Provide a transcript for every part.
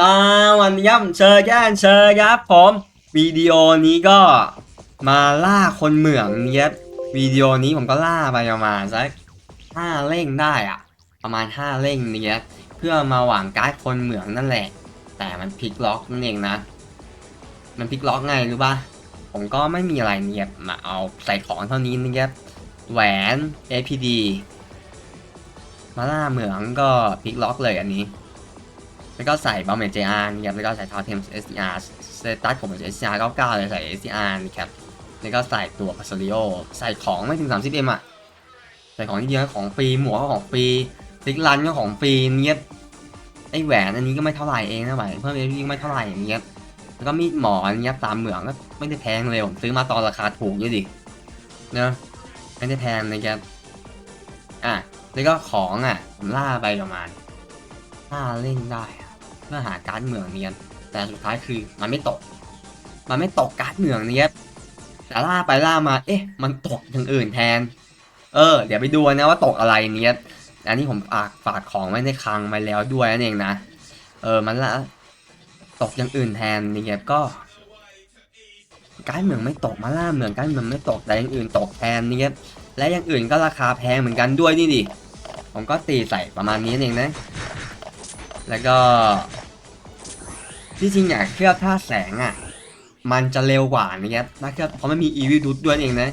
ตาวันย่ำเชอแย่นเชอครับผมวิดีโอนี้ก็มาล่าคนเหมืองเนี้ยวิดีโอนี้ผมก็ล่าไปประมาณสักห้าเร่งได้อะประมาณห้าเร่งเนี้ยเพื่อมาหวังการ์ดคนเหมืองนั่นแหละ แต่มันพลิกล็อกนั่นเองนะ มันพลิกล็อกไงรู้ปะผมก็ไม่มีอะไรเนียบมาเอาใส่ของเท่านี้เนียแหวน APD มาล่าเหมืองก็พลิกล็อกเลยอันนี้ แล้วก็ใส่บอมเมจเจอาร์นะครับแล้วก็ใส่ทอเทม SCR สเตตัสผมเป็น SCR 99เก้าเลยใส่ SCR นะครับแล้วก็ใส่ตัวพาสลิโอใส่ของไม่ถึง 30M อะใส่ของเยอะของฟรีหมวกก็ของฟรีซิกลันก็ของฟรีเนี้ยไอแหวนอันนี้ก็ไม่เท่าไหร่เองนะแหวเพิ่มเอพีไม่เท่าไหร่อย่างเงี้ยแล้วก็มีดหมอนเนี้ยตามเหมืองก็ไม่ได้แพงเลยผมซื้อมาตอนราคาถูกด้วยดิเนอะไม่ได้แพงนะครับอะแล้วก็ของอะผมล่าไปประมาณห้าเล่งได้ เพื่อหาการ์ดเหมืองเนียนแต่สุดท้ายคือมันไม่ตก มันไม่ตกการ์ดเหมืองเนี้ยแต่ล่าไปล่ามา เอ๊ะ มันตกอย่างอื่นแทน เออ เดี๋ยวไปดูนะว่าตกอะไรเนี้ยอันนี้ผมฝากฝากของไว้ในคลังไปแล้วด้วยนั่นเองนะ เออ มันละตกอย่างอื่นแทนเนี้ยก็การเหมืองไม่ตกมาล่าเหมืองการเหมืองไม่ตกแต่อย่างอื่นตกแทนเนี้ยและอย่างอื่นก็ราคาแพงเหมือนกันด้วยนี่ดิ ผมก็ตีใส่ประมาณนี้นั่นเองนะ แล้วก็ ที่จริงอยากเคลือบท่าแสงอะ มันจะเร็วกว่านะครับถ้าเคลือบเพราะไมันมีอีวิลดูดด้วยเองนะ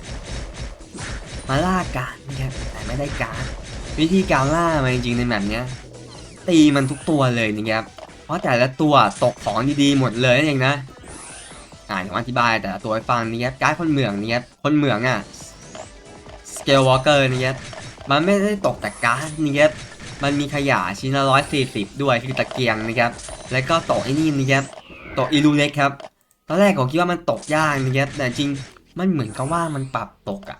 มาล่าการนะครับแต่ไม่ได้การ วิธีการล่ามันจริงๆในแบบเนี้ย ตีมันทุกตัวเลยนะครับเพราะแต่ละตัวตกของดีๆหมดเลยนั่นเองนะอ่านผมอธิบายแต่ละตัวให้ฟังนะครับการคนเหมืองนะครับคนเหมืองอะสเกลวอล์กเกอร์นะครับมันไม่ได้ตกแต่การนะครับ มันมีขยะชิ้นละร้อยสี่สิบด้วยคือตะเกียงนะครับ แล้วก็ตะไอ้นี่นะครับตะอีลูเล็กครับ ตอนแรกผมคิดว่ามันตกยากนะครับ แต่จริงมันเหมือนกับว่ามันปรับตกอะ่ะ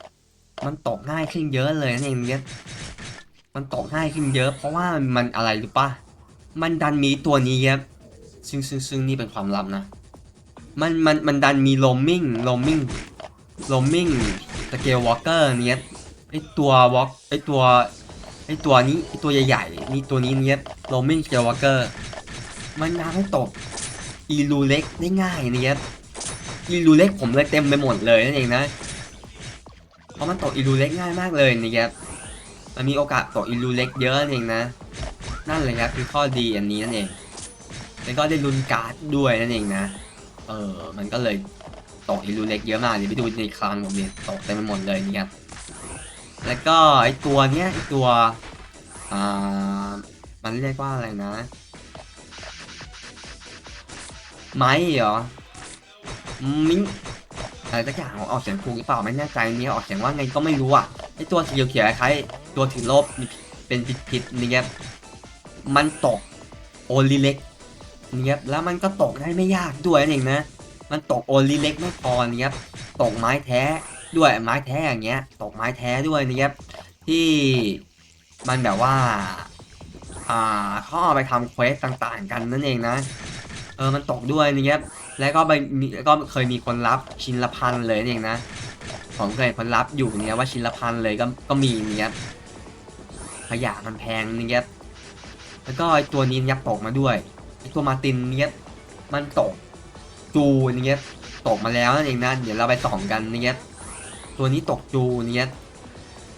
มันตกง่ายขึ้นเยอะเลยนั่นเองนะครับมันตกง่ายขึ้นเยอะ เพราะว่ามันอะไรรู้ปะมันดันมีตัวนี้ครับซึ่งซึ่งซึ่งนี่เป็นความลับนะ มันมันมันดันมีโลมมิ่งโลมมิ่งโลมมิ่งสเกลวอล์กเกอร์เนี่ยไอตัววอล์กไอตัว ไอตัวนี้ไอตัวใหญ่ๆนี่ตัวนี้เนี่ยโรมิงเกลวอเกอร์มันทำให้ตกอีลูเล็กได้ง่ายเนะครับอีลูเล็กผมเลยเต็มไปหมดเลยนั่นเองนะเพราะมันตกอีลูเล็กง่ายมากเลยนะครับมันมีโอกาสตกอีลูเล็กเยอะนั่นเองนะ นั่นเลยครับคือข้อดีอันนี้นั่นเองแล้วก็ได้ลุนการ์ดด้วยนั่นเองนะ เออมันก็เลยตกอีลูเล็กเยอะมากเดี๋ยวไปดูในคลังผมเนี่ยตกเต็มไปหมดเลยนะครับ แล้วก็ไอตัวเนี้ยไอตัวอ่ามันเรียกว่าอะไรนะ ไม้เหรอมิงอะไรสักอย่างออกเสียงถูกหรือเปล่าไม่แน่ใจเนี่ยออกเสียงว่าไงก็ไม่รู้อะไอตัวสีเขียวๆคล้ายตัวถือโลบเป็นพิษๆนี่ครับมันตกโอลิเล็กนี่ครับแล้วมันก็ตกได้ไม่ยากด้วยนั่นเองนะ มันตกโอลิเล็กไม่พอนี่ครับตกไม้แท้ ด้วยไม้แท้อย่างเงี้ย ตกไม้แท้ด้วยนี่ครับ ที่มันแบบว่า อ่าเขาเอาไปทำเควสต่างๆ กันนั่นเองนะ เออมันตกด้วยนี่ครับ แล้วก็ไปมีก็เคยมีคนรับชิ้นละพันเลยนี่เองนะ ผมเคยคนรับอยู่เนี่ยว่าชิ้นละพันเลยก็ก็มีนี่ครับขยะมันแพงนี่ครับแล้วก็ไอตัวนี้ยับตกมาด้วยไอตัวมาตินเนี่ยมันตกจูนี่ครับตกมาแล้วนั่นเองนะ เดี๋ยวเราไปส่องกันนี่ครับ ตัวนี้ตกจูนี่ครับ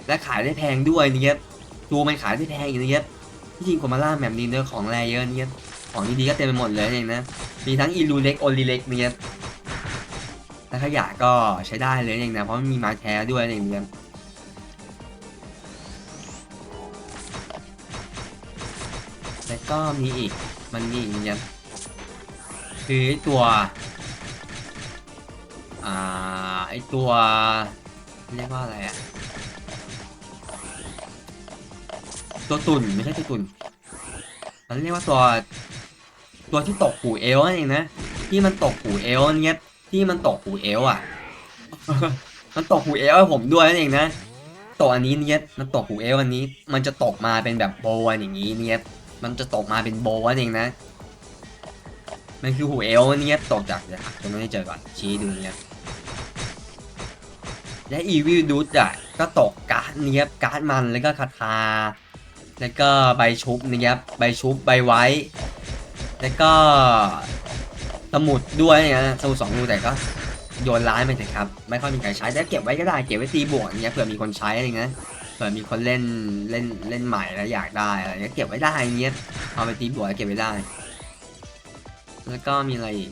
และขายได้แพงด้วยนี่ครับจูมันขายได้แพงอย่างนี้ครับที่จริงคนมาล่าแบบนี้เนื้อของแรเยอะนี่ครับของดีๆก็เต็มไปหมดเลยนั่เองนะมีทั้งอีลูเล็กโอลิเล็กเนี่ยและขยะก็ใช้ได้เลยเองนะเพราะมันมีม้แท้ด้วยเองเนี่ยแล้วก็มีอีกมันมีอีกเนี่ยคือไอตัว อ่า ไอตัว เรียกว่าอะไรอะตัวตุ่นไม่ใช่ตัวตุ่นมันเรียกว่าตัว ตัวที่ตกหูเอลนั่นเองนะที่มันตกหูเอลเนี้ยที่มันตกหูเอลอะ มันตกหูเอลให้ผมด้วยนั่นเองนะตกอันนี้เนี้ยมันตกหูเอลอันนี้ มันจะตกมาเป็นแบบโบว์อย่างนี้เนี้ยมันจะตกมาเป็นโบว์นั่นเองนะมันคือหูเอลเนี้ยตกจากเดี๋ยวจะไม่ได้เจอก่อนชี้ดูเนี้ย และอีวิลดูดอะก็ตกการ์ดเนี้ยการ์ดมันแล้วก็คาถาแล้วก็ใบชุบเนะครับใบชุบใบไว้ แล้วก็สมุดด้วยนะสมุดสองรูแต่ก็โยนร้ายไปเถอะครับ ไม่ค่อยมีใครใช้แต่เก็บไว้ก็ได้เก็บไว้ตีบวกอย่างเงี้ยเผื่อมีคนใช้อะไรเงี้ยเผื่อมีคนเล่นเล่นเล่นใหม่แล้วอยากได้อะไรเงี้ยเก็บไว้ได้อย่างเงี้ยเอาไปตีบวกเก็บไว้ได้ แล้วก็มีอะไรอีก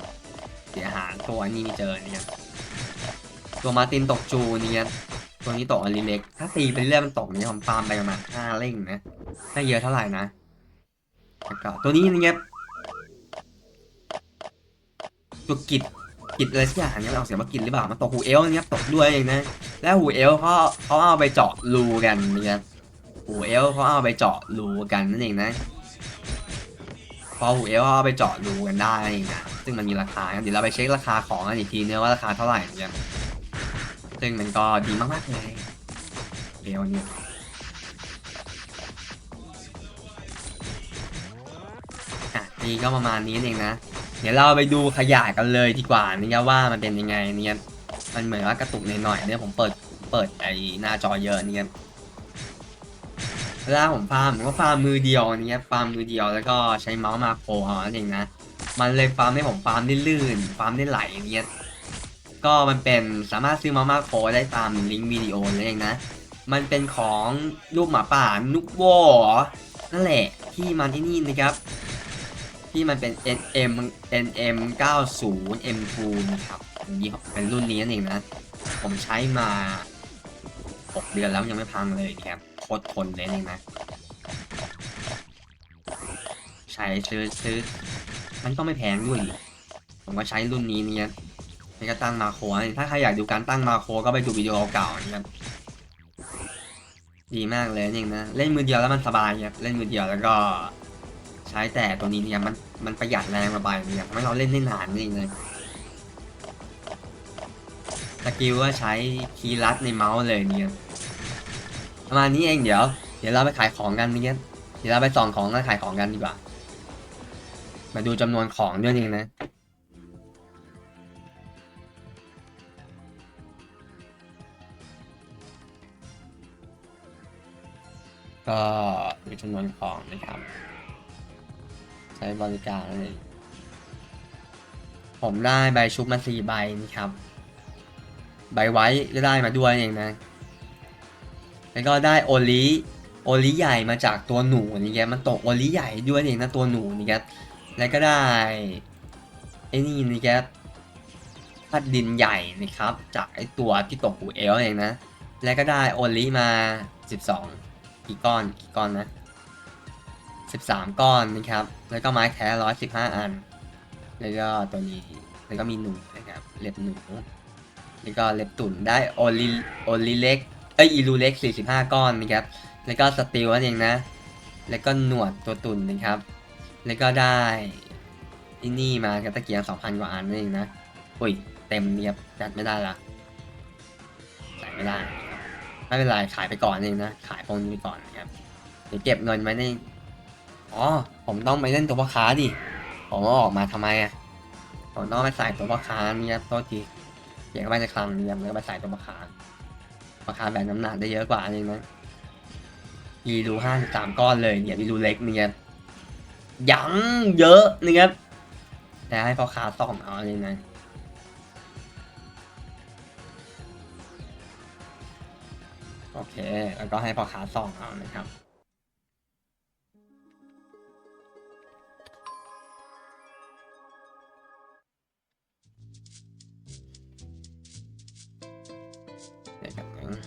เสียหายตัวนี้เจอเนี่ย ตัวมาตินตกจูเนี่ยตัวนี้ตกอลิเล็ก ถ้าตีไปเรื่อยมันตกเนี่ยผมฟาร์มไปประมาณห้าเล่งนะไม่เยอะเท่าไหร่นะแล้วก็ตัวนี้เนี่ยตัวกิจกิจอะไรสักอย่างเนี่ยเราเอาเสียงมากินหรือเปล่ามันตกหูเอลเนี่ยตกด้วยเองนะ แล้วหูเอลเขาเขาเอาไปเจาะรูกันเนี่ยหูเอลเขาเอาไปเจาะรูกันนั่นเองนะพอหูเอลเอาไปเจาะรูกันได้เองนะซึ่งมันมีราคาเดี๋ยวเราไปเช็คราคาของกันอีกทีเนี่ยว่าราคาเท่าไหร่เนี่ย ซึ่งมันก็ดีมากๆเลยเอลเนี่ยอะนี่ก็ประมาณนี้เองนะ เดี๋ยวเราไปดูขยายกันเลยดีกว่านะครับว่ามันเป็นยังไงเนี่ยมันเหมือนว่ากระตุกหน่อยๆเนี่ยผมเปิดเปิดไอ้หน้าจอเยอะเนี่ยเวลาผมฟาร์มผมก็ฟาร์มมือเดียวเนี่ยฟาร์มมือเดียวแล้วก็ใช้เมาส์มาโครเอานั่นเองนะมันเลยฟาร์มให้ผมฟาร์มได้ลื่นฟาร์มได้ไหลเงี้ย ก็มันเป็นสามารถซื้อมาส์มาโคได้ตามลิงก์วิดีโอนั่นเองนะ มันเป็นของลูกหมาป่านุกโวนั่นแหละที่มันที่นี่นะครับ ที่มันเป็น NM NM 90 M2 นะครับยี่ห้เป็นรุ่นนี้นั่นเองนะ ผมใช้มา 6 เดือนแล้วยังไม่พังเลยครับโคตรทนเลยนี่นะ ใช้ซื้อซื้อมันก็ไม่แพงด้วย ผมก็ใช้รุ่นนี้เนี่ย นี่ก็ตั้งมาโคถ้าใครอยากดูการตั้งมาโคก็ไปดูวิดีโอเก่าๆนะครับดีมากเลยนี่เองนะเล่นมือเดียวแล้วมันสบายครับเล่นมือเดียวแล้วก็ ใช้แต่ตัวนี้เนี่ยมันมันประหยัดแรงมาไปเนี่ยทำให้เราเล่นได้นานนี่เองเลยสกิลก็ใช้คีย์ลัดในเมาส์เลยเนี่ยประมาณนี้เองเดี๋ยว เดี๋ยวเราไปขายของกันเนี่ยเดี๋ยวเราไปส่องของแล้วขายของกันดีกว่า มาดูจำนวนของด้วยเองนะ ก็ดูจำนวนของนะครับ ใช้บริการเลยผมได้ใบชุบมาสี่ใบนะครับ ใบไว้ก็ได้มาด้วยเองนะ แล้วก็ได้โอลิโอลิใหญ่มาจากตัวหนูนี่แกมันตกโอลิใหญ่ด้วยเองนะตัวหนูนี่แกแล้วก็ได้ไอ้นี่นี่แกพัดดินใหญ่นะครับ จากไอ้ตัวที่ตกหูเอลเองนะ แล้วก็ได้โอลิมา 12 กี่ก้อนกี่ก้อนนะ13ก้อนนะครับ แล้วก็ไม้แท้115อัน แล้วก็ตัวนี้แล้วก็มีหนูนะครับเล็บหนูแล้วก็เล็บตุ่นได้โอลิโอลิเล็กเอ้ยอีลูเล็ก45ก้อนนะครับแล้วก็สติลนั่นเองนะ แล้วก็หนวดตัวตุ่นนะครับ แล้วก็ได้อินี่มากับตะเกียง2,000กว่าอันนั่นเองนะอุ้ยเต็มเนียบจัดไม่ได้ละใส่ไม่ได้ ไม่เป็นไรขายไปก่อนเองนะ ขายพวกนี้ไปก่อนนะครับ เดี๋ยวเก็บเงินไว้ใน อ๋อ ผมต้องไปเล่นตัวพ่อค้าดิ ผมเอาออกมาทำไมอะ ผมต้องไปใส่ตัวพ่อค้าเนี่ยโทษทีเขียนเข้าไปในคลังเนี่ยแล้วก็ไปใส่ตัวพ่อค้าพ่อค้าแบกน้ำหนักได้เยอะกว่าเองนะยีรูห้าสิบสามก้อนเลยเนี่ยยีรูเล็กเนี่ยยังเยอะนะครับแต่ให้พ่อค้าซ่อมเอาเองนะ โอเค แล้วก็ให้พ่อค้าซ่อมเอานะครับ เดี๋ยวกันนะ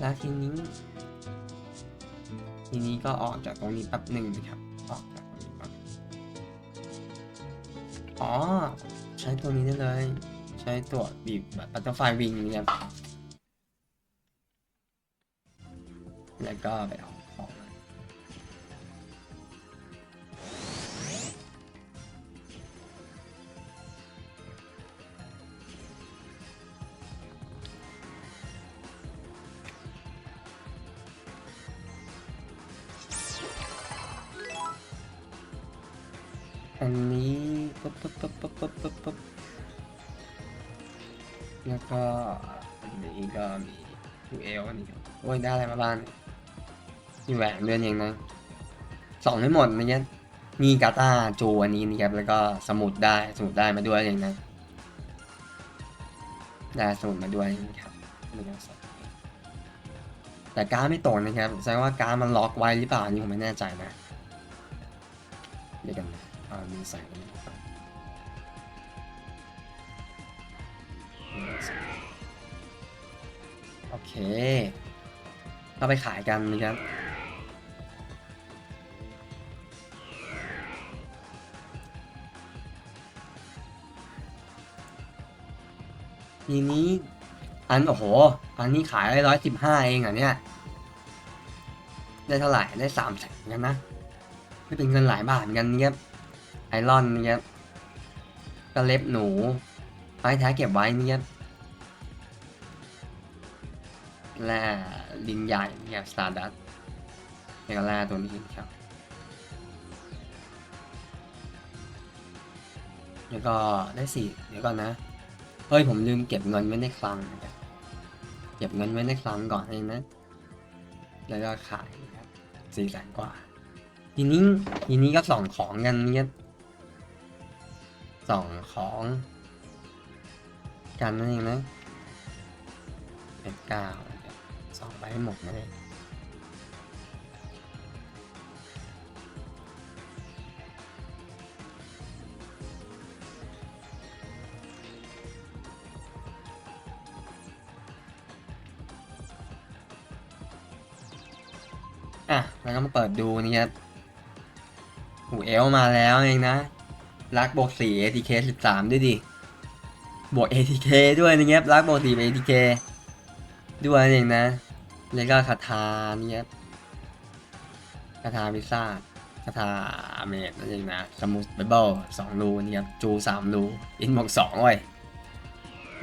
แล้วทีนี้ ทีนี้ก็ออกจากตรงนี้แป๊บหนึ่งนะครับ อ๋อ ใช้ตัวนี้ได้เลย ใช้ตัวบีบแบบบัตเตอร์ไฟวิงเนี่ยครับแล้วก็ไปเอา ปุ๊บปุ๊บปุ๊บปุ๊บปุ๊บปุ๊บแล้วก็อันนี้ก็มียูเอลนี่ครับโอ้ยได้อะไรมาบ้างมีแหวนด้วยเองนะสองให้หมดนะเนี่ยมีกาตาจูอันนี้นะครับแล้วก็สมุดได้สมุดได้มาด้วยเองนะได้สมุดมาด้วยนะครับนี่ก็สองแต่การไม่ตรงนะครับแสดงว่าการมันล็อกไว้หรือเปล่าอันนี้ผมไม่แน่ใจนะเดี๋ยวกันนะเอามีใส่ โอเคเอาไปขายกันนะครับ ทีนี้ อัน โอ้โห อันนี้ขายได้ร้อยสิบห้าเองเหรอเนี่ย ได้เท่าไหร่ ได้สามแสนกันนะ ไม่เป็นเงินหลายบาทเหมือนกันเนี่ยไอรอนเนี่ยก็เล็บหนูไม้แท้เก็บไว้เนี่ย แร่ลิงใหญ่เนี่ยสตาร์ดัสนี่ก็แร่ตัวนี้ครับ แล้วก็ได้สี่เดี๋ยวก่อนนะ เฮ้ย ผมลืมเก็บเงินไว้ในคลังนะครับเก็บเงินไว้ในคลังก่อนเองนะ แล้วก็ขายครับสี่แสนกว่า ทีนี้ทีนี้ก็ส่องของกันเนี่ยส่องของกันนั่นเองนะเป็นเก้า สองไปให้หมดเลยอะแล้วก็มาเปิดดูนี่ครับหูเอลมาแล้วเองนะ รักบวกสี่ ATK สิบสามด้วยดิ บวก ATK ด้วยนะครับ รักบวกสี่ ATK ด้วยเองนะ แล้วก็คาถาเนี่ยคาถาพิซซ่าคาถาเมดนั่นเองนะสมุดไบเบิลสองรูนี่ครับจูสามรูอินบวกสองเว้ย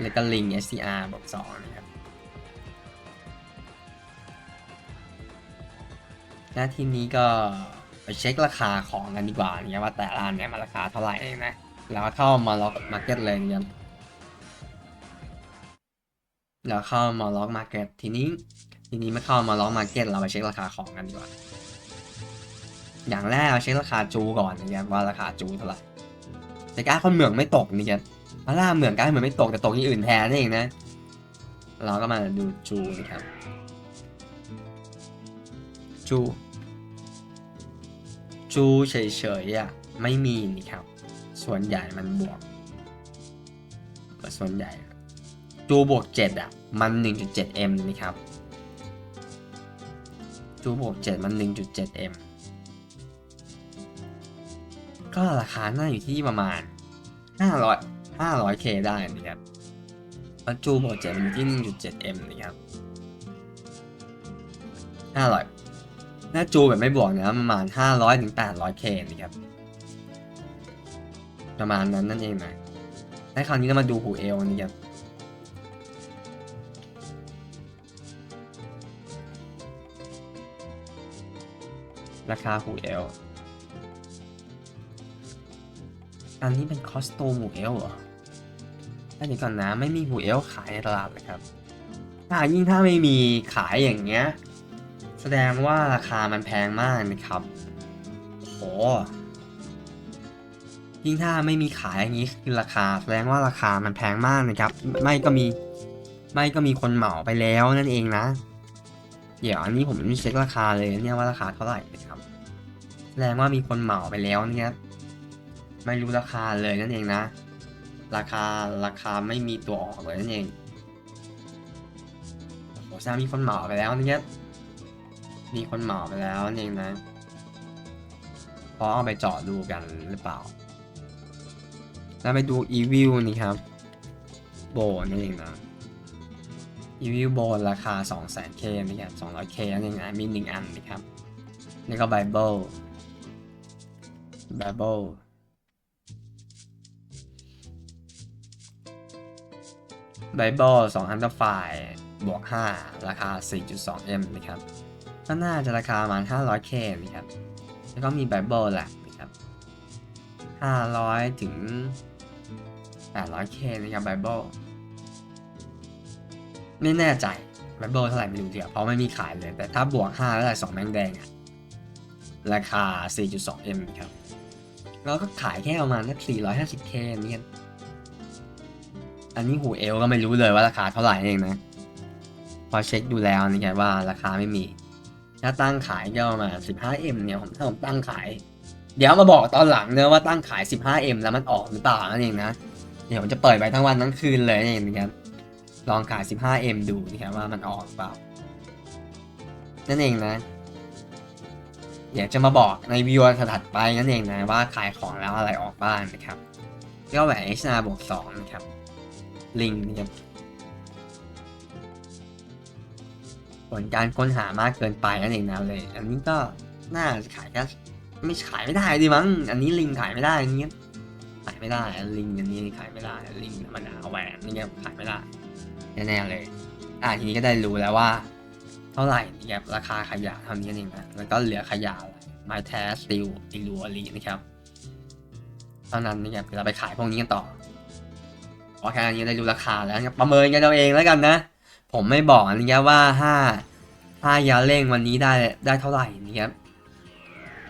แล้วก็ลิง SCR บวกสองนะครับหน้าที่นี้ก็ไปเช็คราคาของกันดีกว่าเนี่ยว่าแต่ละอันเนี่ยมันราคาเท่าไหร่เองนะแล้วเข้ามาล็อกมาร์เก็ตเลยนะครับแล้วเข้ามาล็อกมาร์เก็ตทีนี้ ทีนี้ม่เข้ามาล็อกมาเก็ตเราไปเช็คราคาของกันดีกว่า อย่างแรกเราเช็คราคาจูก่อนนะครับว่าราคาจูเท่าไหร่แต่การคนเหมืองไม่ตกนี่ครับพาร่าเหมืองการเหมืองไม่ตกแต่ตกที่อื่นแทนนี่เองนะ เราก็มาดูจูนะครับ จู จูเฉยๆอะไม่มีนี่ครับ ส่วนใหญ่มันบวกส่วนใหญ่จูบวก7อะมัน 1.7m นะครับ จูบวก7มัน 1.7m ก็ราคาน่าอยู่ที่ประมาณ 500 500k ได้นะครับแล้วจูบวก7มันอยู่ที่ 1.7m นะครับ 500ถ้าจูแบบไม่บวกนะประมาณ 500ถึง 800k นะครับ ประมาณนั้นนั่นเองนะในคราวนี้เรามาดูหูเอลนะครับ ราคาหูเอลอันนี้เป็นคอสตูมหูเอลเหรออันนี้ก่อนนะไม่มีหูเอลขายในตลาดเลยครับ ถ้ายิ่งถ้าไม่มีขายอย่างเงี้ย แสดงว่าราคามันแพงมากนะครับโหยิ่งถ้าไม่มีขายอย่างนี้คือราคา แสดงว่าราคามันแพงมากนะครับ ไม่ก็มีไม่ก็มีคนเหมาไปแล้วนั่นเองนะ เดี๋ยวอันนี้ผมไม่เช็คราคาเลยเนี่ยว่าราคาเท่าไหร่นะครับ แสดงว่ามีคนเหมาไปแล้วเนี่ยไม่รู้ราคาเลยนั่นเองนะ ราคาราคาไม่มีตัวออกเลยนั่นเองโอ้โหแสดงมีคนเหมาไปแล้วเนี่ยมีคนเหมาไปแล้วนั่นเองนะพอเอาไปเจาะดูกันหรือเปล่า แล้วไปดูอีวิวนี่ครับ โบนั่นเองนะอีวิวโบนราคา 2 0 0 0 0 0 k นะครับ 200k นั่นเองนะมีหนึ่งอันนะครับ นี่ก็ไบเบิล ไบเบิลไบเบิล2 Hunter File บวก 5 ราคา 4.2m นะครับ ก็น่าจะราคาประมาณ 500k นะครับ แล้วก็มีไบเบิลแหละนะครับ 500 ถึง 800k นะครับไบเบิลไม่แน่ใจแบเบิลเท่าไหร่ไม่รู้เดียวเพราะไม่มีขายเลย แต่ถ้าบวก 5 แล้วได้2แมงแดงอะราคา 4.2M ครับ แล้วก็ขายแค่ประมาณนัก 450K เนี่ยอันนี้หูเอลก็ไม่รู้เลยว่าราคาเท่าไหร่เองนะ พอเช็คดูแล้วนี่ไงว่าราคาไม่มี ถ้าตั้งขายก็ประมาณ 15M เนี่ยผมถ้าผมตั้งขาย เดี๋ยวมาบอกตอนหลังเนอะว่าตั้งขาย 15M แล้วมันออกหรือเปล่านั่นเองนะ เดี๋ยวผมจะเปิดไปทั้งวันทั้งคืนเลยนี่เองนะครับ ลองขาย 15M ดูนะครับว่ามันออกหรือเปล่า นั่นเองนะ เดี๋ยวจะมาบอกในวิดีโอถัดไปนั่นเองนะว่าขายของแล้วอะไรออกบ้างนะครับก็แหวน HR บวก2นะครับ ลิงนะครับผลการค้นหามากเกินไปนั่นเองนะเลย อันนี้ก็น่าจะขายก็ไม่ขายไม่ได้ดิมั้ง อันนี้ลิงขายไม่ได้อันนี้ขายไม่ได้ ลิงอันนี้ขายไม่ได้ ลิงธรรมดาแหวนนี่ขายไม่ได้แน่ๆเลย อ่าทีนี้ก็ได้รู้แล้วว่า เท่าไหร่นะครับราคาขยะเท่านี้เองนะแล้วก็เหลือขยะไม้แท้สตีลอิลูอารีนะครับเท่านั้นนะครับเราไปขายพวกนี้กันต่อโอเคอันนี้ได้รู้ราคาแล้วนะประเมินกันเอาเองแล้วกันนะ ผมไม่บอกนะครับว่าห้าห้ายาเร่งวันนี้ได้ได้เท่าไหร่นะครับ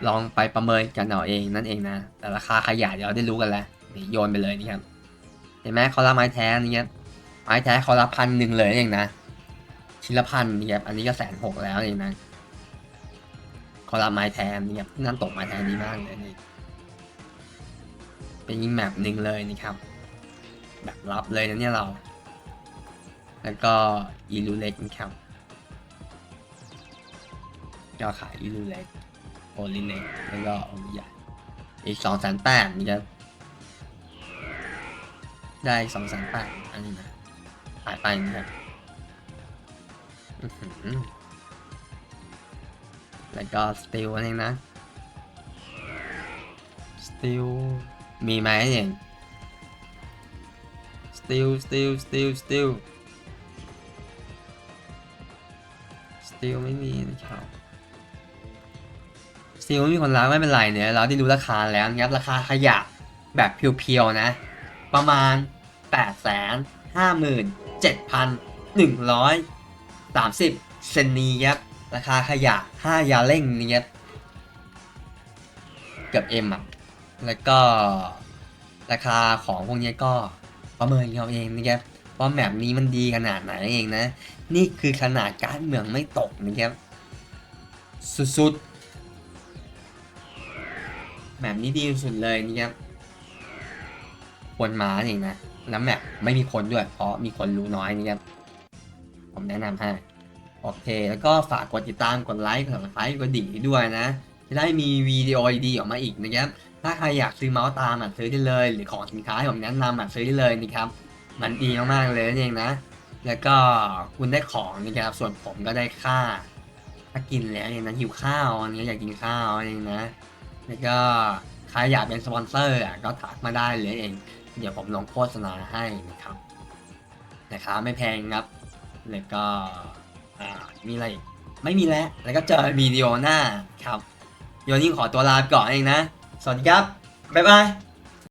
ลองไปประเมินกันเอาเองนั่นเองนะแต่ราคาขยะเดี๋ยวเราได้รู้กันแล้วนี่โยนไปเลยนะครับเห็นไหมเขารับไม้แท้นี่ครับไม้แท้เขารับพันหนึ่งเลยเองนะ ชิละพันนี่ครับอันนี้ก็แสนหกแล้วเองนะคอลาไม้แทนนี่ครับนั่นตกไม้แทนดีมากเลยนี่เป็นยิงแมปหนึ่งเลยนี่ครับ แบบรับเลยนะเนี่ยเรา แล้วก็อีลูเล็กนะครับก็ขายอีลูเล็กโอลิเล็กแล้วก็โอลิใหญ่อีกสองแสนแปดนี่ครับได้สองแสนแปดอันนี้นะขายไปนะครับ แล้วก็สติลนั่นเองนะสติลมีไหมเนี่ยสติลสติลสติลสติลสติลไม่มีนะครับสติลไม่มีคนรักไม่เป็นไรเนี่ยเราได้รู้ราคาแล้วนะครับราคาขยะแบบเพียวๆนะ ประมาณ8 5 7 1 0 0 30 เซนนีครับราคาขยะ 5 ยาเร่งเนี่ครับเกือบเอ็มอะ แล้วก็ราคาของพวกนี้ก็ประเมินเอาเองนะครับว่าแมปนี้มันดีขนาดไหนเองนะ นี่คือขนาดการเมืองไม่ตกนะครับสุดๆแมปนี้ดีสุดเลยนะครับควรมาเองนะ แล้วแมปไม่มีคนด้วย เพราะมีคนรู้น้อยนะครับ ผมแนะนำให้ โอเค แล้วก็ฝากกดติดตาม กดไลค์ กดซับสไครต์กดดิ่งให้ด้วยนะ จะได้มีวิดีโอดีๆออกมาอีกนะครับ ถ้าใครอยากซื้อเมาส์ตามอะซื้อได้เลย หรือของสินค้าที่ผมแนะนำอะซื้อได้เลยนะครับ มันดีมากๆเลยนั่นเองนะ แล้วก็คุณได้ของนะครับ ส่วนผมก็ได้ค่า ถ้ากินแล้วเนี่ยนะหิวข้าวอันนี้อยากกินข้าวเองนะ แล้วก็ใครอยากเป็นสปอนเซอร์อะก็ทักมาได้เลยเอง เดี๋ยวผมลงโฆษณาให้นะครับ นะครับไม่แพงครับ แล้วก็อ่ามีอะไรอีกไม่มีแล้ว แล้วก็เจอวิดีโอหน้าครับโยนิ่งขอตัวลาไปก่อนเองนะ สวัสดีครับ บ๊ายบาย